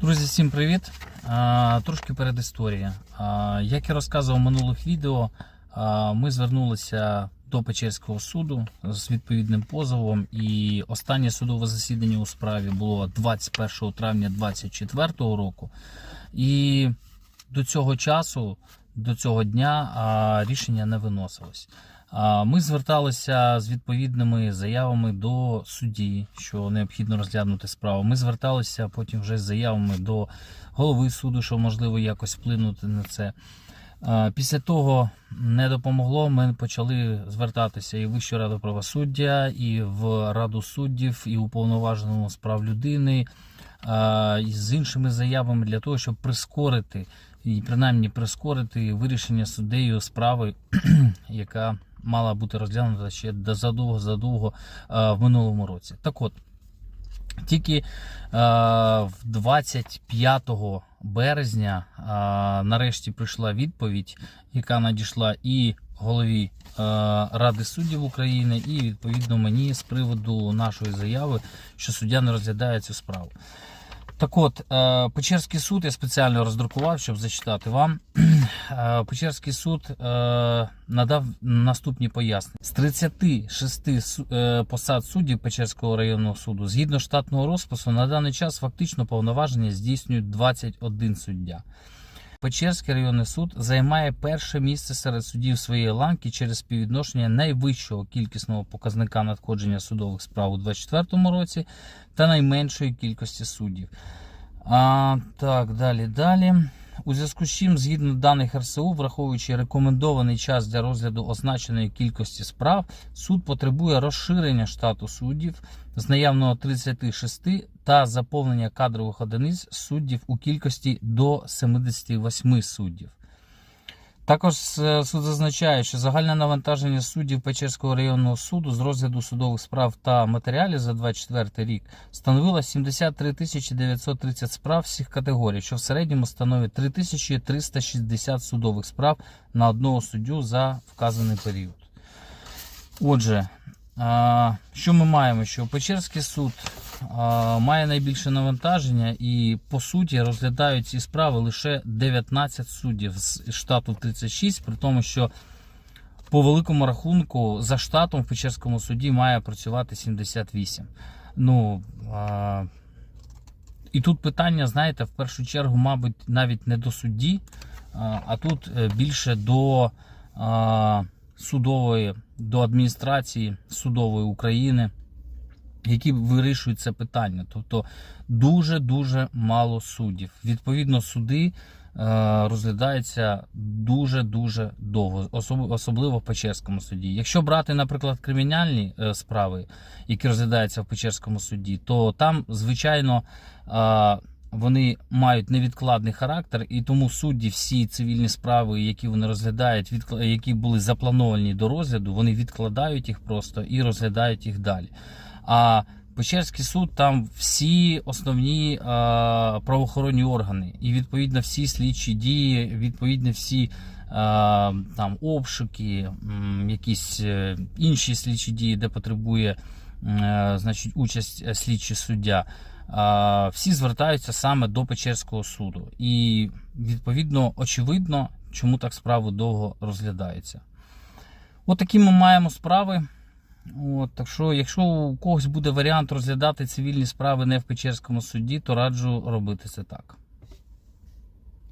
Друзі, всім привіт! Трошки перед історією. Як я розказував в минулих відео, ми звернулися до Печерського суду з відповідним позовом, і останнє судове засідання у справі було 21 травня 2024 року. І до цього часу, до цього дня рішення не виносилось. Ми зверталися з відповідними заявами до судді, що необхідно розглянути справу. Ми зверталися потім вже з заявами до голови суду, що можливо якось вплинути на це. Після того не допомогло. Ми почали звертатися і в Вищу раду правосуддя, і в Раду суддів, і уповноваженому з прав людини, з іншими заявами для того, щоб прискорити і принаймні прискорити вирішення суддею справи, яка мала бути розглянута ще задовго задовго е, в минулому році. Так от, тільки е, в 25 березня е, нарешті прийшла відповідь, яка надійшла і голові е, Ради суддів України, і відповідно мені з приводу нашої заяви, що суддя не розглядає цю справу. Так от, е, Печерський суд я спеціально роздрукував, щоб зачитати вам. Е, Печерський суд е, надав наступні пояснення. З 36 су- е, посад суддів Печерського районного суду, згідно штатного розпису, на даний час фактично повноваження здійснюють 21 суддя. Печерський районний суд займає перше місце серед судів своєї ланки через співвідношення найвищого кількісного показника надходження судових справ у 2024 році та найменшої кількості суддів. А, так, далі, далі. У зв'язку з чим, згідно даних РСУ, враховуючи рекомендований час для розгляду означеної кількості справ, суд потребує розширення штату суддів з наявного 36 та заповнення кадрових одиниць суддів у кількості до 78 суддів. Також е, суд зазначає, що загальне навантаження суддів Печерського районного суду з розгляду судових справ та матеріалів за 24 рік становило 73 930 справ всіх категорій, що в середньому становить 3360 судових справ на одного суддю за вказаний період. Отже, що ми маємо? Що Печерський суд має найбільше навантаження і по суті розглядають ці справи лише 19 суддів з штату 36, при тому, що по великому рахунку за штатом в Печерському суді має працювати 78. Ну а, і тут питання, знаєте, в першу чергу, мабуть, навіть не до судді, а, тут е, більше до а, судової, до адміністрації судової України, які вирішують це питання. Тобто дуже-дуже мало суддів. Відповідно, суди е, розглядаються дуже-дуже довго, особ- особливо в Печерському суді. Якщо брати, наприклад, кримінальні е, справи, які розглядаються в Печерському суді, то там, звичайно, е, вони мають невідкладний характер, і тому судді всі цивільні справи, які вони розглядають, які були заплановані до розгляду, вони відкладають їх просто і розглядають їх далі. А Печерський суд там всі основні е, правоохоронні органи, і відповідно всі слідчі дії, відповідно всі е, там обшуки, якісь е, інші слідчі дії, де потребує значить, участь е, слідчий суддя. е, Всі звертаються саме до Печерського суду. І відповідно очевидно, чому так справи довго розглядаються. От ми маємо справи. От, так що, якщо у когось буде варіант розглядати цивільні справи не в Печерському суді, то раджу робити це так.